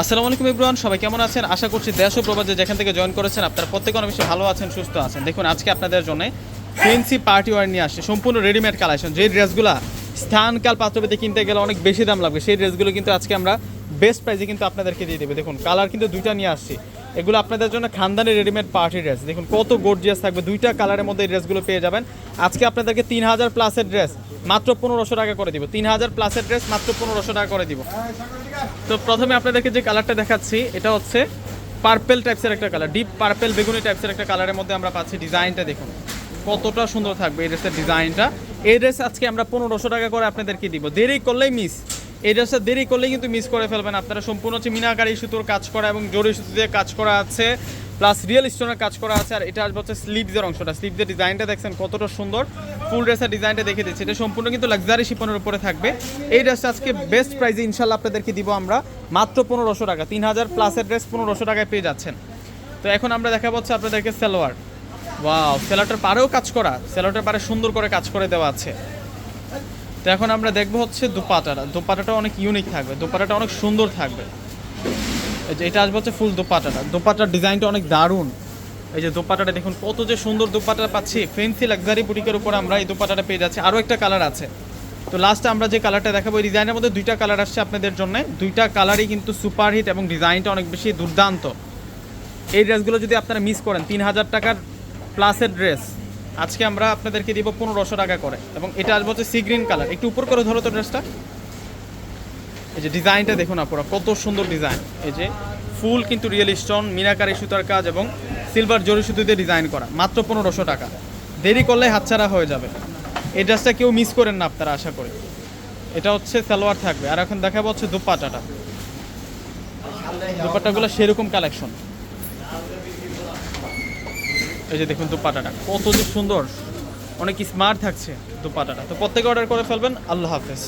আসসালামু আলাইকুম ইব্রান সবাই কেমন আছেন? আশা করছি দেশ ও প্রবাদে যেখান থেকে জয়েন করেছেন আপনারা প্রত্যেকে অনেক বেশি ভালো আছেন, সুস্থ আছেন। দেখুন, আজকে আপনাদের জন্য ফেন্সি পার্টি ওয়ার নিয়ে আসছে। সম্পূর্ণ রেডিমেড কালেকশন যে ড্রেসগুলো স্থানকাল পাত্রপেতে কিনতে গেলে অনেক বেশি দাম লাগবে, সেই ড্রেসগুলো কিন্তু আজকে আমরা বেস্ট প্রাইসে কিন্তু আপনাদেরকে দিয়ে দেবে। দেখুন কালার কিন্তু দুইটা নিয়ে আসছি। এগুলো আপনাদের জন্য খানদানি রেডিমেড পার্টি ড্রেস দেখুন, কত গর্জিয়াস থাকবে। দুইটা কালারের মধ্যে এই ড্রেসগুলো পেয়ে যাবেন। আজকে আপনাদেরকে তিন হাজার প্লাসের ড্রেস মাত্র পনেরোশো টাকা করে দিব। তিন হাজার প্লাসের ড্রেস মাত্র পনেরোশো টাকা করে দিব। তো প্রথমে আপনাদেরকে যে কালারটা দেখাচ্ছি, এটা হচ্ছে পার্পেল টাইপসের একটা কালার ডিপ পার্পেল বেগুনি টাইপসের একটা কালারের মধ্যে আমরা পাচ্ছি ডিজাইনটা দেখুন। কতটা সুন্দর থাকবে এই ড্রেসের ডিজাইনটা এই ড্রেস আজকে আমরা পনেরোশো টাকা করে আপনাদেরকে দিব। দেরি করলেই মিস এই ড্রেসটা দেরি করলেই কিন্তু মিস করে ফেলবেন। আপনারা সম্পূর্ণ হচ্ছে মিনাকারি সুতোর কাজ করা এবং জরি সুতো দিয়ে কাজ করা আছে। প্লাস রিয়েল স্টোনের কাজ করা আছে আর এটা আসবে হচ্ছে স্লিভসের অংশটা। স্লিভসের ডিজাইনটা দেখছেন কতটা সুন্দর। ফুল ড্রেসের ডিজাইনটা দেখে দিচ্ছি। এটা সম্পূর্ণ কিন্তু লাক্সারি শিপনের উপরে থাকবে। এই ড্রেসটা আজকে বেস্ট প্রাইসে ইনশাল্লাহ আপনাদেরকে দিব আমরা। মাত্র পনেরোশো টাকা। তিন হাজার প্লাসের ড্রেস পনেরোশো টাকায় পেয়ে যাচ্ছেন। তো এখন আমরা দেখা হচ্ছে আপনাদেরকে সালোয়ার ওয়াও সেলোটার পারেও কাজ করা। সেলোটার পারে সুন্দর করে কাজ করে দেওয়া আছে। তো এখন আমরা দেখব হচ্ছে দুপাটাটা। দুপাটাটা অনেক ইউনিক থাকবে। দুপাটাটা অনেক সুন্দর থাকবে। এই যে এটা আসবে হচ্ছে ফুল দোপাটাটা। দোপাটার ডিজাইনটা অনেক দারুণ। এই যে দোপাটাটা দেখুন, কত যে সুন্দর দোপাটা পাচ্ছি। ফেন্সি লাক্সারি বুটিকের উপর আমরা এই দোপাটাটা পেয়ে যাচ্ছি। আরও একটা কালার আছে। তো লাস্টে আমরা যে কালারটা দেখাবো, এই ডিজাইনের মধ্যে দুইটা কালার আসছে আপনাদের জন্য। দুইটা কালারই কিন্তু সুপার হিট এবং ডিজাইনটা অনেক বেশি দুর্দান্ত। এই ড্রেসগুলো যদি আপনারা মিস করেন, তিন হাজার টাকার প্লাসের ড্রেস আজকে আমরা আপনাদেরকে দিব পনেরোশো টাকা করে। এবং এটা আসবে হচ্ছে সি গ্রিন কালার একটু উপর করে ধরো তো ড্রেসটা এই যে ডিজাইনটা দেখুন আপনারা কত সুন্দর ডিজাইন। এই যে ফুল কিন্তু রিয়েল স্টোন, মিনাকারি সুতার কাজ এবং সিলভার জরি সুতো দিয়ে ডিজাইন করা, মাত্র পনেরোশো টাকা। দেরি করলে হাতছাড়া হয়ে যাবে। এই ড্রেসটা কেউ মিস করেন না আপনারা, আশা করি। এটা হচ্ছে সালোয়ার থাকবে। আর এখন দেখাবো হচ্ছে দুপাটাটা। দুপাটাগুলো সেরকম কালেকশন। এই যে দেখুন দুপাটাটা, কত যে সুন্দর। অনেক স্মার্ট থাকছে দুপাটাটা। তো প্রত্যেকে অর্ডার করে ফেলবেন। আল্লাহ হাফেজ।